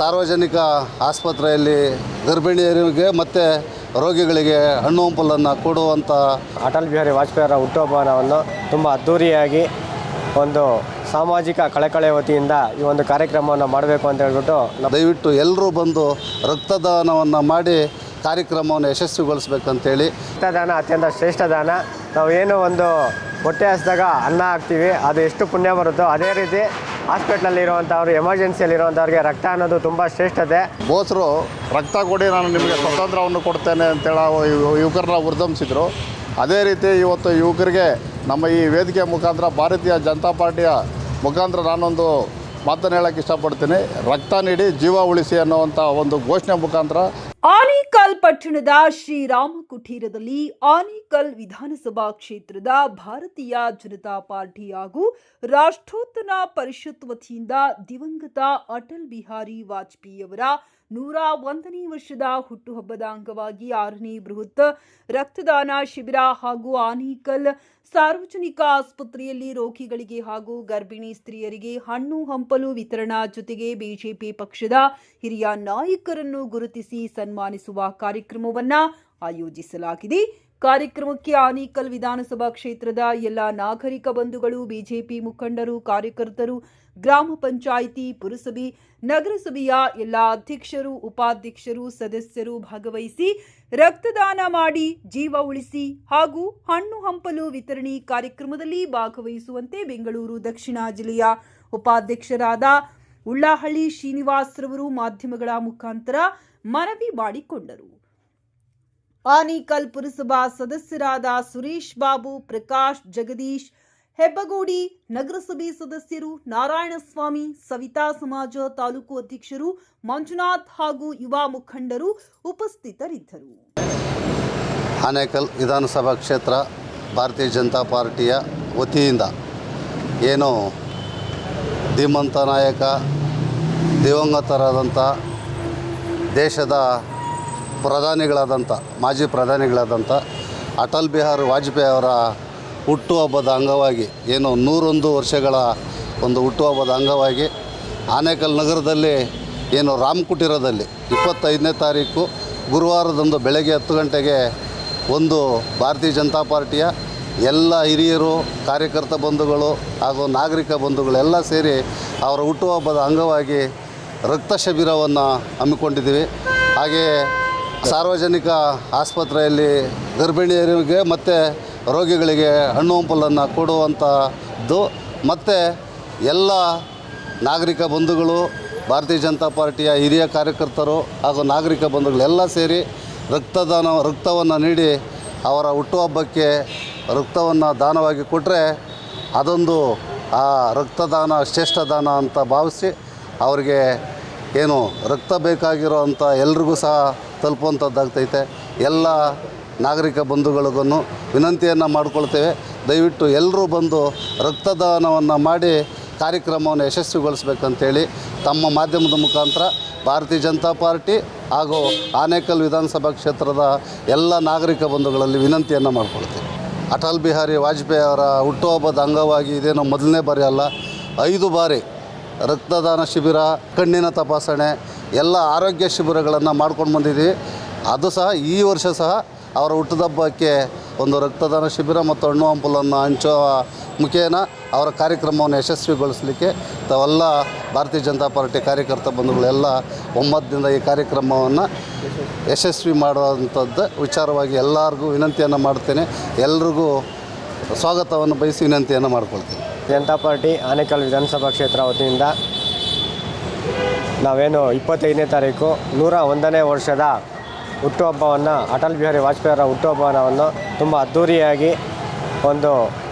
ಸಾರ್ವಜನಿಕ ಆಸ್ಪತ್ರೆಯಲ್ಲಿ ಗರ್ಭಿಣಿಯರಿಗೆ ಮತ್ತು ರೋಗಿಗಳಿಗೆ ಹಣ್ಣು ಹಂಪಲನ್ನು ಕೊಡುವಂಥ ಅಟಲ್ ಬಿಹಾರಿ ವಾಜಪೇಯಿ ಅವರ ಹುಟ್ಟುಹಬ್ಬವನ್ನು ತುಂಬ ಅದ್ಧೂರಿಯಾಗಿ ಒಂದು ಸಾಮಾಜಿಕ ಕಳಕಳೆ ವತಿಯಿಂದ ಈ ಒಂದು ಕಾರ್ಯಕ್ರಮವನ್ನು ಮಾಡಬೇಕು ಅಂತ ಹೇಳ್ಬಿಟ್ಟು ದಯವಿಟ್ಟು ಎಲ್ಲರೂ ಬಂದು ರಕ್ತದಾನವನ್ನು ಮಾಡಿ ಕಾರ್ಯಕ್ರಮವನ್ನು ಯಶಸ್ವಿಗೊಳಿಸ್ಬೇಕಂತೇಳಿ. ರಕ್ತದಾನ ಅತ್ಯಂತ ಶ್ರೇಷ್ಠ ದಾನ. ನಾವು ಏನು ಒಂದು ಹೊಟ್ಟೆ ಹಸಿದಾಗ ಅನ್ನ ಹಾಕ್ತೀವಿ ಅದು ಎಷ್ಟು ಪುಣ್ಯ ಬರುತ್ತೋ ಅದೇ ರೀತಿ ಹಾಸ್ಪಿಟ್ಲಲ್ಲಿ ಇರುವಂಥವ್ರು ಎಮರ್ಜೆನ್ಸಿಯಲ್ಲಿ ಇರುವಂಥವ್ರಿಗೆ ರಕ್ತ ಅನ್ನೋದು ತುಂಬ ಶ್ರೇಷ್ಠತೆ. ಬೋಸರು, ರಕ್ತ ಕೊಡಿ, ನಾನು ನಿಮಗೆ ಸ್ವತಂತ್ರವನ್ನು ಕೊಡ್ತೇನೆ ಅಂತೇಳಿ ಯುವಕರನ್ನ ಉರ್ಧಂಸಿದ್ರು ಅದೇ ರೀತಿ ಇವತ್ತು ಯುವಕರಿಗೆ ನಮ್ಮ ಈ ವೇದಿಕೆ ಮುಖಾಂತರ ಭಾರತೀಯ ಜನತಾ ಪಾರ್ಟಿಯ ಮುಖಾಂತರ ನಾನೊಂದು ಮಾತನ್ನು ಹೇಳೋಕ್ಕೆ ಇಷ್ಟಪಡ್ತೀನಿ. ರಕ್ತ ನೀಡಿ ಜೀವ ಉಳಿಸಿ ಅನ್ನುವಂಥ ಒಂದು ಘೋಷಣೆ ಮುಖಾಂತರ ಆನೇಕಲ್ ಪಟ್ಟಣದ ಶ್ರೀರಾಮ ಕುಟೀರದಲ್ಲಿ ಆನೇಕಲ್ ವಿಧಾನಸಭಾ ಕ್ಷೇತ್ರದ ಭಾರತೀಯ ಜನತಾ ಪಾರ್ಟಿ ಹಾಗೂ ರಾಷ್ಟ್ರೋತ್ತನ ಪರಿಷತ್ ವತಿಯಿಂದ ದಿವಂಗತ ಅಟಲ್ ಬಿಹಾರಿ ವಾಜಪೇಯಿಯವರ ನೂರ ಒಂದನೇ ವರ್ಷದ ಹುಟ್ಟುಹಬ್ಬದ ಅಂಗವಾಗಿ ಆರನೇ ಬೃಹತ್ ರಕ್ತದಾನ ಶಿಬಿರ ಹಾಗೂ ಆನೇಕಲ್ ಸಾರ್ವಜನಿಕ ಆಸ್ಪತ್ರೆಯಲ್ಲಿ ರೋಗಿಗಳಿಗೆ ಹಾಗೂ ಗರ್ಭಿಣಿ ಸ್ತ್ರೀಯರಿಗೆ ಹಣ್ಣು ಹಂಪಲು ವಿತರಣಾ ಜೊತೆಗೆ ಬಿಜೆಪಿ ಪಕ್ಷದ ಹಿರಿಯ ನಾಯಕರನ್ನು ಗುರುತಿಸಿ ಸನ್ಮಾನಿಸುವ ಕಾರ್ಯಕ್ರಮವನ್ನು ಆಯೋಜಿಸಲಾಗಿದೆ. ಕಾರ್ಯಕ್ರಮಕ್ಕೆ ಆನೇಕಲ್ ವಿಧಾನಸಭಾ ಕ್ಷೇತ್ರದ ಎಲ್ಲ ನಾಗರಿಕ ಬಂಧುಗಳು, ಬಿಜೆಪಿ ಮುಖಂಡರು, ಕಾರ್ಯಕರ್ತರು, ಗ್ರಾಮ ಪಂಚಾಯಿತಿ, ಪುರಸಭೆ, ನಗರಸಭೆಯ ಎಲ್ಲ ಅಧ್ಯಕ್ಷರು, ಉಪಾಧ್ಯಕ್ಷರು, ಸದಸ್ಯರು ಭಾಗವಹಿಸಿ ರಕ್ತದಾನ ಮಾಡಿ ಜೀವ ಉಳಿಸಿ ಹಾಗೂ ಹಣ್ಣು ಹಂಪಲು ವಿತರಣೆ ಕಾರ್ಯಕ್ರಮದಲ್ಲಿ ಭಾಗವಹಿಸುವಂತೆ ಬೆಂಗಳೂರು ದಕ್ಷಿಣ ಜಿಲ್ಲೆಯ ಉಪಾಧ್ಯಕ್ಷರಾದ ಉಳ್ಳಾಹಳ್ಳಿ ಶ್ರೀನಿವಾಸ್ರವರು ಮಾಧ್ಯಮಗಳ ಮುಖಾಂತರ ಮನವಿ ಮಾಡಿಕೊಂಡರು. ಆನೇಕಲ್ ಪುರಸಭಾ ಸದಸ್ಯರಾದ ಸುರೇಶ್ ಬಾಬು, ಪ್ರಕಾಶ್ ಜಗದೀಶ್, ಹೆಬ್ಬಗೋಡಿ ನಗರಸಭೆ ಸದಸ್ಯರು ನಾರಾಯಣಸ್ವಾಮಿ, ಸವಿತಾ ಸಮಾಜ ತಾಲೂಕು ಅಧ್ಯಕ್ಷರು ಮಂಜುನಾಥ್ ಹಾಗೂ ಯುವ ಮುಖಂಡರು ಉಪಸ್ಥಿತರಿದ್ದರು. ಆನೇಕಲ್ ವಿಧಾನಸಭಾ ಕ್ಷೇತ್ರ ಭಾರತೀಯ ಜನತಾ ಪಾರ್ಟಿಯ ವತಿಯಿಂದ ಏನು ಧೀಮಂತ ನಾಯಕ, ದಿವಂಗತರಾದಂಥ ದೇಶದ ಪ್ರಧಾನಿಗಳಾದಂಥ, ಮಾಜಿ ಪ್ರಧಾನಿಗಳಾದಂಥ ಅಟಲ್ ಬಿಹಾರಿ ವಾಜಪೇಯಿ ಅವರ ಹುಟ್ಟುಹಬ್ಬದ ಅಂಗವಾಗಿ, ಏನು ನೂರೊಂದು ವರ್ಷಗಳ ಒಂದು ಹುಟ್ಟುಹಬ್ಬದ ಅಂಗವಾಗಿ ಆನೇಕಲ್ ನಗರದಲ್ಲಿ ಏನು ರಾಮಕುಟೀರದಲ್ಲಿ ಇಪ್ಪತ್ತೈದನೇ ತಾರೀಕು ಗುರುವಾರದಂದು ಬೆಳಗ್ಗೆ ಹತ್ತು ಗಂಟೆಗೆ ಒಂದು ಭಾರತೀಯ ಜನತಾ ಪಾರ್ಟಿಯ ಎಲ್ಲ ಹಿರಿಯರು, ಕಾರ್ಯಕರ್ತ ಬಂಧುಗಳು ಹಾಗೂ ನಾಗರಿಕ ಬಂಧುಗಳೆಲ್ಲ ಸೇರಿ ಅವರ ಹುಟ್ಟುಹಬ್ಬದ ಅಂಗವಾಗಿ ರಕ್ತ ಶಿಬಿರವನ್ನು ಹಮ್ಮಿಕೊಂಡಿದ್ದೀವಿ. ಹಾಗೆಯೇ ಸಾರ್ವಜನಿಕ ಆಸ್ಪತ್ರೆಯಲ್ಲಿ ಗರ್ಭಿಣಿಯರಿಗೆ ಮತ್ತು ರೋಗಿಗಳಿಗೆ ಹಣ್ಣು ಹಂಪಲನ್ನು ಕೊಡುವಂಥದ್ದು ಮತ್ತು ಎಲ್ಲ ನಾಗರಿಕ ಬಂಧುಗಳು, ಭಾರತೀಯ ಜನತಾ ಪಾರ್ಟಿಯ ಹಿರಿಯ ಕಾರ್ಯಕರ್ತರು ಹಾಗೂ ನಾಗರಿಕ ಬಂಧುಗಳೆಲ್ಲ ಸೇರಿ ರಕ್ತದಾನ, ರಕ್ತವನ್ನು ನೀಡಿ ಅವರ ಹುಟ್ಟುಹಬ್ಬಕ್ಕೆ ರಕ್ತವನ್ನು ದಾನವಾಗಿ ಕೊಟ್ಟರೆ ಅದೊಂದು ಆ ರಕ್ತದಾನ ಶ್ರೇಷ್ಠ ದಾನ ಅಂತ ಭಾವಿಸಿ ಅವರಿಗೆ ಏನು ರಕ್ತ ಬೇಕಾಗಿರೋ ಅಂಥ ಎಲ್ರಿಗೂ ಸಹ ತಲುಪುವಂಥದ್ದಾಗ್ತೈತೆ. ಎಲ್ಲ ನಾಗರಿಕ ಬಂಧುಗಳಿಗೂ ವಿನಂತಿಯನ್ನು ಮಾಡಿಕೊಳ್ತೇವೆ. ದಯವಿಟ್ಟು ಎಲ್ಲರೂ ಬಂದು ರಕ್ತದಾನವನ್ನು ಮಾಡಿ ಕಾರ್ಯಕ್ರಮವನ್ನು ಯಶಸ್ವಿಗೊಳಿಸ್ಬೇಕಂತೇಳಿ ತಮ್ಮ ಮಾಧ್ಯಮದ ಮುಖಾಂತರ ಭಾರತೀಯ ಜನತಾ ಪಾರ್ಟಿ ಹಾಗೂ ಆನೇಕಲ್ ವಿಧಾನಸಭಾ ಕ್ಷೇತ್ರದ ಎಲ್ಲ ನಾಗರಿಕ ಬಂಧುಗಳಲ್ಲಿ ವಿನಂತಿಯನ್ನು ಮಾಡಿಕೊಳ್ತೇವೆ. ಅಟಲ್ ಬಿಹಾರಿ ವಾಜಪೇಯಿ ಅವರ ಹುಟ್ಟುಹಬ್ಬದ ಅಂಗವಾಗಿ ಇದೇನೋ ಮೊದಲನೇ ಬಾರಿ ಅಲ್ಲ, ಐದು ಬಾರಿ ರಕ್ತದಾನ ಶಿಬಿರ, ಕಣ್ಣಿನ ತಪಾಸಣೆ ಎಲ್ಲ ಆರೋಗ್ಯ ಶಿಬಿರಗಳನ್ನು ಮಾಡ್ಕೊಂಡು ಬಂದಿದ್ದೀವಿ. ಅದು ಸಹ ಈ ವರ್ಷ ಸಹ ಅವರ ಹುಟ್ಟದಬ್ಬಕ್ಕೆ ಒಂದು ರಕ್ತದಾನ ಶಿಬಿರ ಮತ್ತು ಹಣ್ಣು ಹಂಪಲನ್ನು ಹಂಚೋ ಮುಖೇನ ಅವರ ಕಾರ್ಯಕ್ರಮವನ್ನು ಯಶಸ್ವಿಗೊಳಿಸಲಿಕ್ಕೆ ತಾವೆಲ್ಲ ಭಾರತೀಯ ಜನತಾ ಪಾರ್ಟಿ ಕಾರ್ಯಕರ್ತ ಬಂಧುಗಳೆಲ್ಲ ಒಮ್ಮತದಿಂದ ಈ ಕಾರ್ಯಕ್ರಮವನ್ನು ಯಶಸ್ವಿ ಮಾಡುವಂಥದ್ದು. ವಿಚಾರವಾಗಿ ಎಲ್ಲರಿಗೂ ವಿನಂತಿಯನ್ನು ಮಾಡ್ತೇನೆ. ಎಲ್ರಿಗೂ ಸ್ವಾಗತವನ್ನು ಬಯಸಿ ವಿನಂತಿಯನ್ನು ಮಾಡ್ಕೊಳ್ತೀನಿ. ಜನತಾ ಪಾರ್ಟಿ ಆನೇಕಲ್ ವಿಧಾನಸಭಾ ಕ್ಷೇತ್ರ ವತಿಯಿಂದ ನಾವೇನು ಇಪ್ಪತ್ತೈದನೇ ತಾರೀಕು ನೂರ ಒಂದನೇ ವರ್ಷದ ಹುಟ್ಟುಹಬ್ಬವನ್ನು, ಅಟಲ್ ಬಿಹಾರಿ ವಾಜಪೇಯಿಯವರ ಹುಟ್ಟುಹಬ್ಬವನ್ನು ತುಂಬ ಅದ್ಧೂರಿಯಾಗಿ ಒಂದು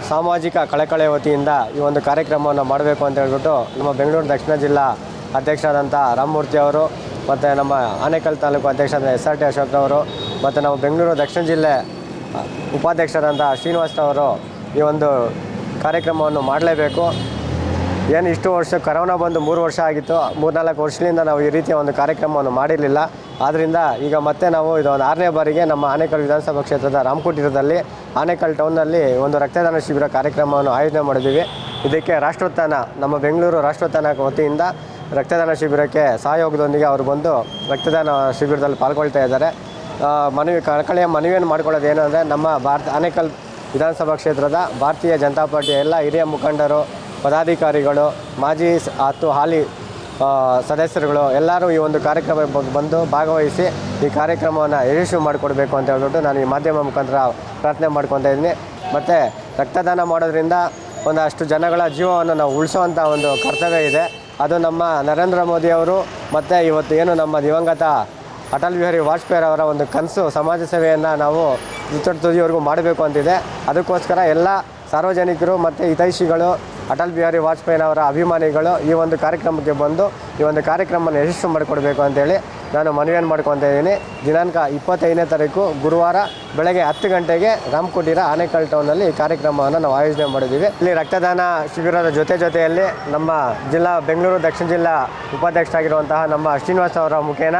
ಸಾಮಾಜಿಕ ಕಳಕಳೆ ವತಿಯಿಂದ ಈ ಒಂದು ಕಾರ್ಯಕ್ರಮವನ್ನು ಮಾಡಬೇಕು ಅಂತ ಹೇಳ್ಬಿಟ್ಟು ನಮ್ಮ ಬೆಂಗಳೂರು ದಕ್ಷಿಣ ಜಿಲ್ಲಾ ಅಧ್ಯಕ್ಷರಾದಂಥ ರಾಮಮೂರ್ತಿ ಅವರು ಮತ್ತು ನಮ್ಮ ಆನೇಕಲ್ ತಾಲೂಕು ಅಧ್ಯಕ್ಷರಾದ ಎಸ್ ಆರ್ ಟಿ ಅಶೋಕ್ರವರು ಮತ್ತು ನಮ್ಮ ಬೆಂಗಳೂರು ದಕ್ಷಿಣ ಜಿಲ್ಲೆ ಉಪಾಧ್ಯಕ್ಷರಾದಂಥ ಶ್ರೀನಿವಾಸರವರು ಈ ಒಂದು ಕಾರ್ಯಕ್ರಮವನ್ನು ಮಾಡಲೇಬೇಕು. ಏನು ಇಷ್ಟು ವರ್ಷ ಕರೋನಾ ಬಂದು ಮೂರು ವರ್ಷ ಆಗಿತ್ತು, ಮೂರ್ನಾಲ್ಕು ವರ್ಷದಿಂದ ನಾವು ಈ ರೀತಿಯ ಒಂದು ಕಾರ್ಯಕ್ರಮವನ್ನು ಮಾಡಿರಲಿಲ್ಲ. ಆದ್ದರಿಂದ ಈಗ ಮತ್ತೆ ನಾವು ಇದು ಒಂದು ಆರನೇ ಬಾರಿಗೆ ನಮ್ಮ ಆನೇಕಲ್ ವಿಧಾನಸಭಾ ಕ್ಷೇತ್ರದ ರಾಮಕುಟೀರದಲ್ಲಿ, ಆನೇಕಲ್ ಟೌನ್ನಲ್ಲಿ ಒಂದು ರಕ್ತದಾನ ಶಿಬಿರ ಕಾರ್ಯಕ್ರಮವನ್ನು ಆಯೋಜನೆ ಮಾಡಿದ್ದೀವಿ. ಇದಕ್ಕೆ ರಾಷ್ಟ್ರೋತ್ಥಾನ, ನಮ್ಮ ಬೆಂಗಳೂರು ರಾಷ್ಟ್ರೋತ್ಥಾನ ವತಿಯಿಂದ ರಕ್ತದಾನ ಶಿಬಿರಕ್ಕೆ ಸಹಯೋಗದೊಂದಿಗೆ ಅವರು ಬಂದು ರಕ್ತದಾನ ಶಿಬಿರದಲ್ಲಿ ಪಾಲ್ಗೊಳ್ತಾ ಇದ್ದಾರೆ. ಮನವಿ ಕಳಕಳಿಯ ಮನವಿಯನ್ನು ಮಾಡ್ಕೊಳ್ಳೋದು ಏನು ಅಂದರೆ ನಮ್ಮ ಭಾರತ, ಆನೇಕಲ್ ವಿಧಾನಸಭಾ ಕ್ಷೇತ್ರದ ಭಾರತೀಯ ಜನತಾ ಪಾರ್ಟಿಯ ಎಲ್ಲ ಹಿರಿಯ ಮುಖಂಡರು ಪದಾಧಿಕಾರಿಗಳು, ಮಾಜಿ ಮತ್ತು ಹಾಲಿ ಸದಸ್ಯರುಗಳು ಎಲ್ಲರೂ ಈ ಒಂದು ಕಾರ್ಯಕ್ರಮ ಬಂದು ಭಾಗವಹಿಸಿ ಈ ಕಾರ್ಯಕ್ರಮವನ್ನು ಯಶಸ್ವಿ ಮಾಡಿಕೊಡ್ಬೇಕು ಅಂತ ಹೇಳ್ಬಿಟ್ಟು ನಾನು ಈ ಮಾಧ್ಯಮ ಮುಖಾಂತರ ಪ್ರಾರ್ಥನೆ ಮಾಡ್ಕೊತಾ ಇದ್ದೀನಿ. ಮತ್ತು ರಕ್ತದಾನ ಮಾಡೋದ್ರಿಂದ ಒಂದಷ್ಟು ಜನಗಳ ಜೀವವನ್ನು ನಾವು ಉಳಿಸೋವಂಥ ಒಂದು ಕರ್ತವ್ಯ ಇದೆ. ಅದು ನಮ್ಮ ನರೇಂದ್ರ ಮೋದಿಯವರು ಮತ್ತು ಇವತ್ತು ಏನು ನಮ್ಮ ದಿವಂಗತ ಅಟಲ್ ಬಿಹಾರಿ ವಾಜಪೇಯಿ ಅವರ ಒಂದು ಕನಸು ಸಮಾಜ ಸೇವೆಯನ್ನು ನಾವು ತುದಿಯವರೆಗೂ ಮಾಡಬೇಕು ಅಂತಿದೆ. ಅದಕ್ಕೋಸ್ಕರ ಎಲ್ಲ ಸಾರ್ವಜನಿಕರು ಮತ್ತು ಹಿತೈಷಿಗಳು, ಅಟಲ್ ಬಿಹಾರಿ ವಾಜಪೇಯಿನವರ ಅಭಿಮಾನಿಗಳು ಈ ಒಂದು ಕಾರ್ಯಕ್ರಮಕ್ಕೆ ಬಂದು ಈ ಒಂದು ಕಾರ್ಯಕ್ರಮವನ್ನು ಯಶಸ್ಸು ಮಾಡಿಕೊಡ್ಬೇಕು ಅಂತೇಳಿ ನಾನು ಮನವಿಯನ್ನು ಮಾಡ್ಕೊತಾ ಇದ್ದೀನಿ. ದಿನಾಂಕ ಇಪ್ಪತ್ತೈದನೇ ತಾರೀಕು ಗುರುವಾರ ಬೆಳಗ್ಗೆ ಹತ್ತು ಗಂಟೆಗೆ ರಾಮಕುಟೀರ ಆನೇಕಲ್ ಟೌನಲ್ಲಿ ಈ ಕಾರ್ಯಕ್ರಮವನ್ನು ನಾವು ಆಯೋಜನೆ ಮಾಡಿದ್ದೀವಿ. ಇಲ್ಲಿ ರಕ್ತದಾನ ಶಿಬಿರದ ಜೊತೆ ಜೊತೆಯಲ್ಲಿ ನಮ್ಮ ಜಿಲ್ಲಾ ಬೆಂಗಳೂರು ದಕ್ಷಿಣ ಜಿಲ್ಲಾ ಉಪಾಧ್ಯಕ್ಷರಾಗಿರುವಂತಹ ನಮ್ಮ ಶ್ರೀನಿವಾಸ್ ಅವರ ಮುಖೇನ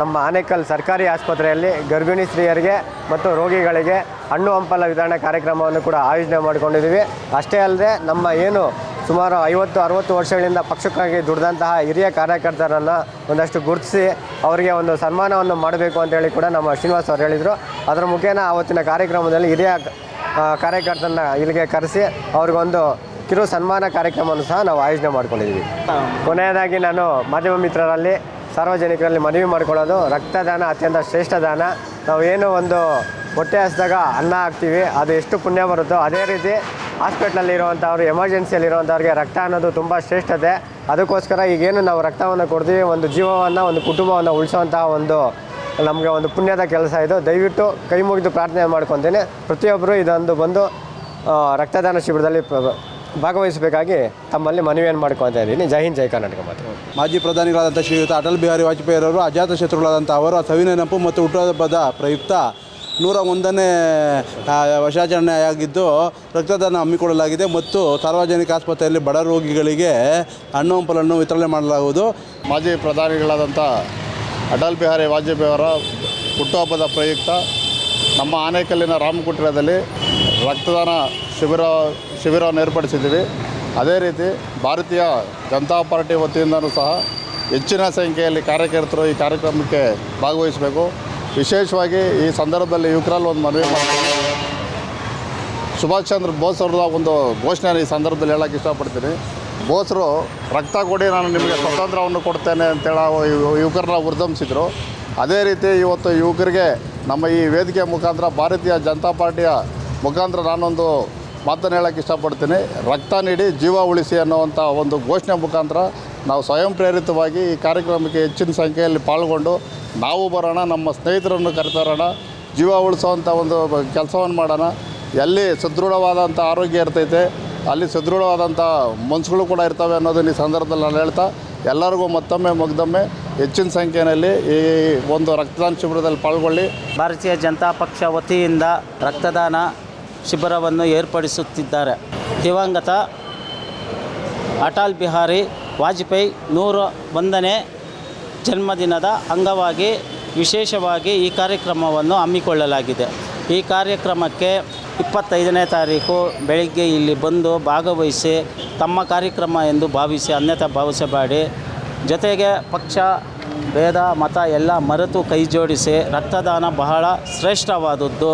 ನಮ್ಮ ಆನೇಕಲ್ ಸರ್ಕಾರಿ ಆಸ್ಪತ್ರೆಯಲ್ಲಿ ಗರ್ಭಿಣಿ ಸ್ತ್ರೀಯರಿಗೆ ಮತ್ತು ರೋಗಿಗಳಿಗೆ ಹಣ್ಣು ಹಂಪಲ ವಿತರಣೆ ಕಾರ್ಯಕ್ರಮವನ್ನು ಕೂಡ ಆಯೋಜನೆ ಮಾಡಿಕೊಂಡಿದ್ದೀವಿ. ಅಷ್ಟೇ ಅಲ್ಲದೆ ನಮ್ಮ ಏನು ಸುಮಾರು ಐವತ್ತು, ಅರುವತ್ತು ವರ್ಷಗಳಿಂದ ಪಕ್ಷಕ್ಕಾಗಿ ದುಡಿದಂತಹ ಹಿರಿಯ ಕಾರ್ಯಕರ್ತರನ್ನು ಒಂದಷ್ಟು ಗುರುತಿಸಿ ಅವರಿಗೆ ಒಂದು ಸನ್ಮಾನವನ್ನು ಮಾಡಬೇಕು ಅಂತೇಳಿ ಕೂಡ ನಮ್ಮ ಶ್ರೀನಿವಾಸ್ ಅವರು ಹೇಳಿದರು. ಅದರ ಮುಖೇನ ಆವತ್ತಿನ ಕಾರ್ಯಕ್ರಮದಲ್ಲಿ ಹಿರಿಯ ಕಾರ್ಯಕರ್ತರನ್ನ ಇಲ್ಲಿಗೆ ಕರೆಸಿ ಅವ್ರಿಗೊಂದು ಕಿರು ಸನ್ಮಾನ ಕಾರ್ಯಕ್ರಮವನ್ನು ಸಹ ನಾವು ಆಯೋಜನೆ ಮಾಡ್ಕೊಂಡಿದ್ದೀವಿ. ಕೊನೆಯದಾಗಿ ನಾನು ಮಾಧ್ಯಮ ಮಿತ್ರರಲ್ಲಿ ಸಾರ್ವಜನಿಕರಲ್ಲಿ ಮನವಿ ಮಾಡ್ಕೊಳ್ಳೋದು ರಕ್ತದಾನ ಅತ್ಯಂತ ಶ್ರೇಷ್ಠ ದಾನ. ನಾವು ಏನು ಒಂದು ಹೊಟ್ಟೆ ಹಸಿದಾಗ ಅನ್ನ ಹಾಕ್ತೀವಿ, ಅದು ಎಷ್ಟು ಪುಣ್ಯ ಬರುತ್ತೋ ಅದೇ ರೀತಿ ಹಾಸ್ಪಿಟ್ಲಲ್ಲಿ ಇರುವಂಥವ್ರು, ಎಮರ್ಜೆನ್ಸಿಯಲ್ಲಿ ಇರುವಂಥವ್ರಿಗೆ ರಕ್ತ ಅನ್ನೋದು ತುಂಬ ಶ್ರೇಷ್ಠತೆ. ಅದಕ್ಕೋಸ್ಕರ ಈಗೇನು ನಾವು ರಕ್ತವನ್ನು ಕೊಡ್ತೀವಿ, ಒಂದು ಜೀವವನ್ನು, ಒಂದು ಕುಟುಂಬವನ್ನು ಉಳಿಸುವಂತಹ ಒಂದು, ನಮಗೆ ಒಂದು ಪುಣ್ಯದ ಕೆಲಸ ಇದು. ದಯವಿಟ್ಟು ಕೈ ಮುಗಿದು ಪ್ರಾರ್ಥನೆ ಮಾಡ್ಕೊತೀನಿ. ಪ್ರತಿಯೊಬ್ಬರು ಇದೊಂದು ಬಂದು ರಕ್ತದಾನ ಶಿಬಿರದಲ್ಲಿ ಭಾಗವಹಿಸಬೇಕಾಗಿ ತಮ್ಮಲ್ಲಿ ಮನವಿಯನ್ನು ಮಾಡ್ಕೊತಾ ಇದ್ದೀನಿ. ಜೈ ಹಿಂದ್ ಜೈ ಕರ್ನಾಟಕ ಮಾತ್ರ ಮಾಜಿ ಪ್ರಧಾನಿಗಳಾದಂಥ ಶ್ರೀಯುತ ಅಟಲ್ ಬಿಹಾರಿ ವಾಜಪೇಯಿಯವರು ಅಜಾತ ಶತ್ರುಗಳಾದಂಥ ಅವರ ಸವಿನ ನೆನಪು ಮತ್ತು ಹುಟ್ಟುಹಬ್ಬದ ಪ್ರಯುಕ್ತ ನೂರ ಒಂದನೇ ವರ್ಷಾಚರಣೆಯಾಗಿದ್ದು ರಕ್ತದಾನ ಹಮ್ಮಿಕೊಳ್ಳಲಾಗಿದೆ ಮತ್ತು ಸಾರ್ವಜನಿಕ ಆಸ್ಪತ್ರೆಯಲ್ಲಿ ಬಡ ರೋಗಿಗಳಿಗೆ ಹಣ್ಣು ಹಂಪಲನ್ನು ವಿತರಣೆ ಮಾಡಲಾಗುವುದು. ಮಾಜಿ ಪ್ರಧಾನಿಗಳಾದಂಥ ಅಟಲ್ ಬಿಹಾರಿ ವಾಜಪೇಯಿ ಅವರ ಹುಟ್ಟುಹಬ್ಬದ ಪ್ರಯುಕ್ತ ನಮ್ಮ ಆನೇಕಲ್ಲಿನ ರಾಮಕುಟೀರದಲ್ಲಿ ರಕ್ತದಾನ ಶಿಬಿರ, ಶಿಬಿರವನ್ನು ಏರ್ಪಡಿಸಿದ್ದೀವಿ. ಅದೇ ರೀತಿ ಭಾರತೀಯ ಜನತಾ ಪಾರ್ಟಿ ವತಿಯಿಂದನೂ ಸಹ ಹೆಚ್ಚಿನ ಸಂಖ್ಯೆಯಲ್ಲಿ ಕಾರ್ಯಕರ್ತರು ಈ ಕಾರ್ಯಕ್ರಮಕ್ಕೆ ಭಾಗವಹಿಸಬೇಕು. ವಿಶೇಷವಾಗಿ ಈ ಸಂದರ್ಭದಲ್ಲಿ ಯುವಕರಲ್ಲಿ ಒಂದು ಮನವಿ ಮಾಡ್ತೀನಿ. ಸುಭಾಷ್ ಚಂದ್ರ ಬೋಸ್ ಅವ್ರದ ಒಂದು ಘೋಷಣೆ ಈ ಸಂದರ್ಭದಲ್ಲಿ ಹೇಳಕ್ಕೆ ಇಷ್ಟಪಡ್ತೀನಿ. ಬೋಸರು ರಕ್ತ ಕೊಡಿ, ನಾನು ನಿಮಗೆ ಸ್ವಾತಂತ್ರ್ಯವನ್ನು ಕೊಡ್ತೇನೆ ಅಂತೇಳಿ ಯುವಕರನ್ನ ಉರ್ದಂಸಿದ್ರು ಅದೇ ರೀತಿ ಇವತ್ತು ಯುವಕರಿಗೆ ನಮ್ಮ ಈ ವೇದಿಕೆ ಮುಖಾಂತರ ಭಾರತೀಯ ಜನತಾ ಪಾರ್ಟಿಯ ಮುಖಾಂತರ ನಾನೊಂದು ಮಾತನ್ನು ಹೇಳೋಕ್ಕೆ ಇಷ್ಟಪಡ್ತೀನಿ. ರಕ್ತ ನೀಡಿ ಜೀವ ಉಳಿಸಿ ಅನ್ನುವಂಥ ಒಂದು ಘೋಷಣೆ ಮುಖಾಂತರ ನಾವು ಸ್ವಯಂ ಪ್ರೇರಿತವಾಗಿ ಈ ಕಾರ್ಯಕ್ರಮಕ್ಕೆ ಹೆಚ್ಚಿನ ಸಂಖ್ಯೆಯಲ್ಲಿ ಪಾಲ್ಗೊಂಡು ನಾವು ಬರೋಣ, ನಮ್ಮ ಸ್ನೇಹಿತರನ್ನು ಕರೆತರೋಣ, ಜೀವ ಉಳಿಸೋವಂಥ ಒಂದು ಕೆಲಸವನ್ನು ಮಾಡೋಣ. ಎಲ್ಲಿ ಸದೃಢವಾದಂಥ ಆರೋಗ್ಯ ಇರ್ತೈತೆ, ಅಲ್ಲಿ ಸದೃಢವಾದಂಥ ಮನಸ್ಸುಗಳು ಕೂಡ ಇರ್ತವೆ ಅನ್ನೋದನ್ನ ಈ ಸಂದರ್ಭದಲ್ಲಿ ನಾನು ಹೇಳ್ತಾ, ಎಲ್ಲರಿಗೂ ಮತ್ತೊಮ್ಮೆ ಮಗ್ದೊಮ್ಮೆ ಹೆಚ್ಚಿನ ಸಂಖ್ಯೆಯಲ್ಲಿ ಈ ಒಂದು ರಕ್ತದಾನ ಶಿಬಿರದಲ್ಲಿ ಪಾಲ್ಗೊಳ್ಳಿ. ಭಾರತೀಯ ಜನತಾ ಪಕ್ಷ ವತಿಯಿಂದ ರಕ್ತದಾನ ಶಿಬಿರವನ್ನು ಏರ್ಪಡಿಸುತ್ತಿದ್ದಾರೆ. ದಿವಂಗತ ಅಟಲ್ ಬಿಹಾರಿ ವಾಜಪೇಯಿ ನೂರ ಒಂದನೇ ಜನ್ಮದಿನದ ಅಂಗವಾಗಿ ವಿಶೇಷವಾಗಿ ಈ ಕಾರ್ಯಕ್ರಮವನ್ನು ಹಮ್ಮಿಕೊಳ್ಳಲಾಗಿದೆ. ಈ ಕಾರ್ಯಕ್ರಮಕ್ಕೆ ಇಪ್ಪತ್ತೈದನೇ ತಾರೀಕು ಬೆಳಗ್ಗೆ ಇಲ್ಲಿ ಬಂದು ಭಾಗವಹಿಸಿ ತಮ್ಮ ಕಾರ್ಯಕ್ರಮ ಎಂದು ಭಾವಿಸಿ ಅನ್ಯತಾ ಭಾವಿಸಬೇಡಿ ಜೊತೆಗೆ ಪಕ್ಷ, ಭೇದ, ಮತ ಎಲ್ಲ ಮರೆತು ಕೈ ಜೋಡಿಸಿ ರಕ್ತದಾನ ಬಹಳ ಶ್ರೇಷ್ಠವಾದದ್ದು.